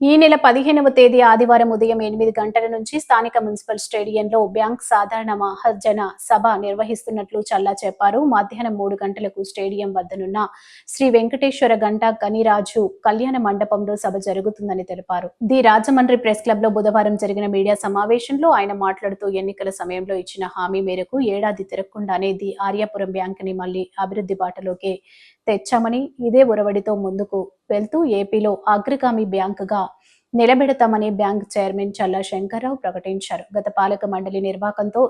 ఈ నెల పదిహేనవ తేదీ ఆదివారం ఉదయం ఎనిమిది గంటల నుంచి స్థానిక మున్సిపల్ స్టేడియంలో బ్యాంక్ సాధారణ మహాజన సభ నిర్వహిస్తున్నట్లు చల్లా చెప్పారు. మధ్యాహ్నం మూడు గంటలకు స్టేడియం వద్దనున్న శ్రీ వెంకటేశ్వర గంట కనిరాజు కళ్యాణ మండపంలో సభ జరుగుతుందని తెలిపారు. ది రాజమండ్రి ప్రెస్ క్లబ్లో బుధవారం జరిగిన మీడియా సమావేశంలో ఆయన మాట్లాడుతూ ఎన్నికల సమయంలో ఇచ్చిన హామీ మేరకు ఏడాది తిరగకుండానే ది ఆర్యాపురం బ్యాంక్ని మళ్ళీ అభివృద్ధి బాటలోకి తెచ్చామని ఇదే ఒరవడితో ముందుకు వెళ్తూ ఏపీలో అగ్రగామి బ్యాంకుగా నిలబెడతామని బ్యాంక్ చైర్మన్ చల్లా శంకర్రావు ప్రకటించారు. గత పాలక మండలి నిర్వాకంతో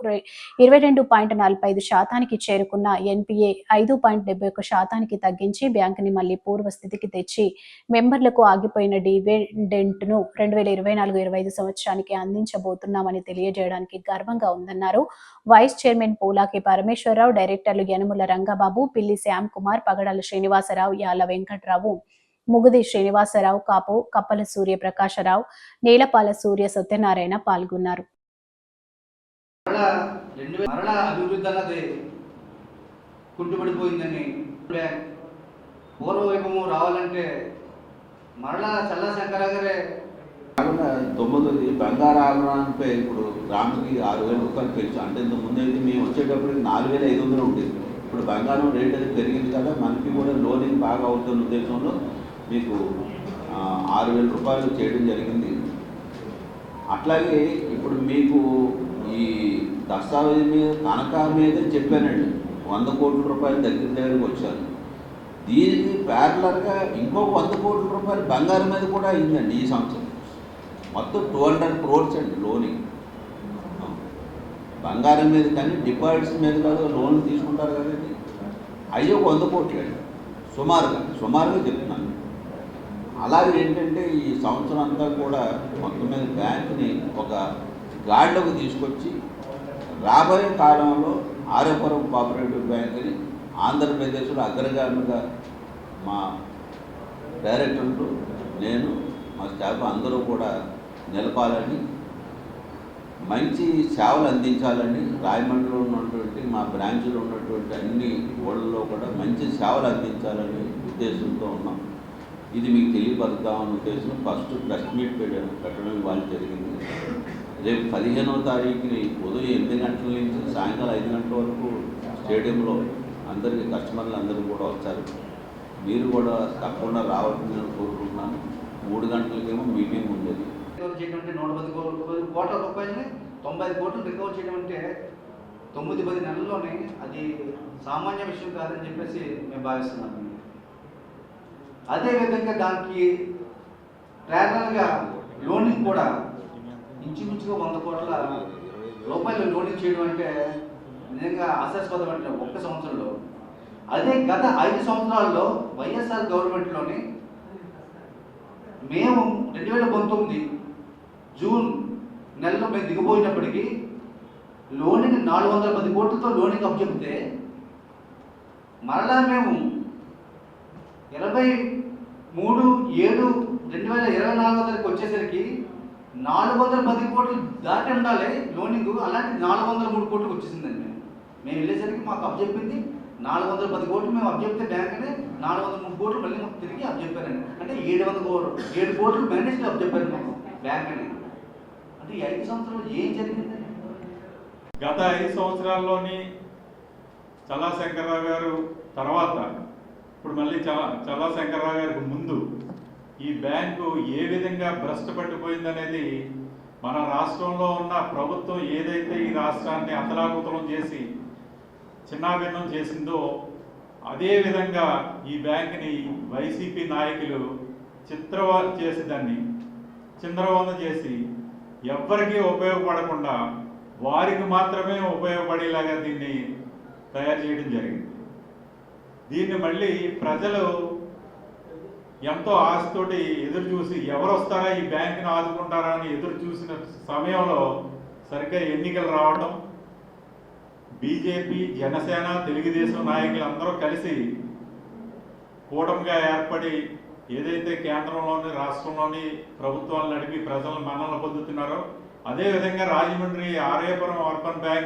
ఇరవై రెండు పాయింట్ నలభై ఐదు శాతానికి చేరుకున్న ఎన్పిఏ ఐదు పాయింట్ డెబ్బై ఒక్క శాతానికి తగ్గించి బ్యాంకుని మళ్ళీ పూర్వస్థితికి తెచ్చి మెంబర్లకు ఆగిపోయిన డివిడెంట్ను రెండు వేల ఇరవై నాలుగు ఇరవై ఐదు సంవత్సరానికి అందించబోతున్నామని తెలియజేయడానికి గర్వంగా ఉందన్నారు. వైస్ చైర్మన్ పోలాకి పరమేశ్వరరావు డైరెక్టర్లు యనుముల రంగబాబు పిల్లి శ్యామ్ కుమార్ పగడాల శ్రీనివాసరావు యాల వెంకట్రావు ముగుది శ్రీనివాసరావు కాపు కప్పల సూర్య ప్రకాశరావు నీలపాల సూర్య సత్యనారాయణ పాల్గొన్నారు. మరలా రెండు వేల మరలా అభివృద్ధి అన్నది కుంటుపడిపోయిందని రావాలంటే మరలా చల్లా కాకుండా తొమ్మిది బంగారు ఆభరణాలపై ఇప్పుడు గ్రాముకి ఆరు వేల రూపాయలు పెంచు. అంటే ఇంత ముందు అయితే మేము వచ్చేటప్పటికి నాలుగు వేల ఐదు వందలు ఉండేది. ఇప్పుడు బంగారం రేట్ అది పెరిగింది కదా మనకి కూడా లోనింగ్ బాగా అవుతున్న ఉద్దేశంలో మీకు ఆరు వేల రూపాయలు చేయడం జరిగింది. అట్లాగే ఇప్పుడు మీకు ఈ దస్తావేజ్ మీద తనఖా మీద చెప్పానండి. వంద కోట్ల రూపాయలు దగ్గర దగ్గరకు వచ్చారు. దీనికి ప్యారలర్గా ఇంకొక వంద కోట్ల రూపాయలు బంగారం మీద కూడా అయిందండి ఈ సంవత్సరం. మొత్తం టూ హండ్రెడ్ క్రోర్స్ అండి లోనింగ్ బంగారం మీద కానీ డిపాజిట్స్ మీద కాదు లోన్ తీసుకుంటారు కదండి. అయ్యో వంద కోట్లు అండి. సుమారుగా సుమారుగా చెప్తున్నాను. అలాగే ఏంటంటే ఈ సంవత్సరం అంతా కూడా మొత్తం మీద ఒక గాడిలోకి తీసుకొచ్చి రాబోయే కాలంలో ఆర్యపురం కోఆపరేటివ్ బ్యాంక్ని ఆంధ్రప్రదేశ్లో అగ్రగామిగా మా డైరెక్టర్లు నేను మా స్టాఫ్ అందరూ కూడా నిలపాలని మంచి సేవలు అందించాలని రాయమండ్రిలో ఉన్నటువంటి మా బ్రాంచ్లో ఉన్నటువంటి అన్ని ఊళ్ళలో కూడా మంచి సేవలు అందించాలని ఉద్దేశంతో ఉన్నాం. ఇది మీకు తెలియపరుద్దామని ఉద్దేశం ఫస్ట్ ప్రెస్ మీట్ పెట్టాను. పెట్టడం ఇవాళ జరిగింది. రేపు పదిహేనవ తారీఖుని ఉదయం ఎనిమిది గంటల నుంచి సాయంకాలం ఐదు గంటల వరకు స్టేడియంలో అందరికీ కస్టమర్లు అందరూ కూడా వచ్చారు. మీరు కూడా తప్పకుండా రావాల్సిందని నేను కోరుకుంటున్నాను. మూడు గంటలకేమో మీటింగ్ ఉండేది. రికవర్ చేయడం అంటే నూట పది కోట్ల రూపాయలని తొంభై కోట్లు రికవర్ చేయడం అంటే తొమ్మిది పది నెలల్లోనే అది సామాన్య విషయం కాదని చెప్పేసి మేము భావిస్తున్నాం అదేవిధంగా దానికి ప్రేరణగా లోనింగ్ కూడా ఇంచుమించుగా వంద కోట్ల రూపాయలు లోనింగ్ చేయడం అంటే నిజంగా ఆశాస్పదం అంటే ఒక్క సంవత్సరంలో. అదే గత ఐదు సంవత్సరాల్లో వైఎస్ఆర్ గవర్నమెంట్లోని మేము రెండు వేల పంతొమ్మిది జూన్ నెలలో మేము దిగిపోయినప్పటికీ లోనికి నాలుగు వందల పది కోట్లతో లోనింగ్ అప్పచెప్తే మరలా మేము ఇరవై మూడు ఏడు రెండు వేల ఇరవై నాలుగో తారీఖు వచ్చేసరికి నాలుగు వందల పది కోట్లు దాటి ఉండాలి లోనింగ్. అలాంటి నాలుగు వందల మూడు కోట్లకు వచ్చేసిందండి. మేము మేము వెళ్ళేసరికి మాకు అప్పచెప్పింది నాలుగు వందల పది కోట్లు మేము అప్పచెప్తే బ్యాంక్ అని నాలుగు వందల మూడు కోట్లు మళ్ళీ మాకు తిరిగి అప్పచెప్పారండి అంటే ఏడు వందల కోట్లు ఏడు కోట్లు మేనేజ్ అప్పచెప్పారు మాకు బ్యాంక్ అని అంటే ఈ ఐదు సంవత్సరాలు ఏం జరిగిందండి? గత ఐదు సంవత్సరాల్లోని చల్లా శంకర్రావు గారు తర్వాత ఇప్పుడు మళ్ళీ చాలా చల్లా శంకర్రావు గారికి ముందు ఈ బ్యాంకు ఏ విధంగా భ్రష్ట పట్టిపోయిందనేది మన రాష్ట్రంలో ఉన్న ప్రభుత్వం ఏదైతే ఈ రాష్ట్రాన్ని అతలాకుతలం చేసి చిన్నాభిన్నం చేసిందో అదే విధంగా ఈ బ్యాంకుని వైసీపీ నాయకులు చిత్రవ చేసి దాన్ని చిందరవంద చేసి ఎవ్వరికీ ఉపయోగపడకుండా వారికి మాత్రమే ఉపయోగపడేలాగా దీన్ని తయారు చేయడం జరిగింది. దీన్ని మళ్ళీ ప్రజలు ఎంతో ఆశతోటి ఎదురు చూసి ఎవరు వస్తారా ఈ బ్యాంకును ఆదుకుంటారా అని ఎదురు చూసిన సమయంలో సరిగ్గా ఎన్నికలు రావడం బీజేపీ జనసేన తెలుగుదేశం నాయకులు అందరూ కలిసి కూటమిగా ఏర్పడి ఏదైతే కేంద్రంలోని రాష్ట్రంలోని ప్రభుత్వాలు నడిపి ప్రజలను మన్నలు పొందుతున్నారో అదేవిధంగా రాజమండ్రి ఆర్యపురం అర్బన్ బ్యాంక్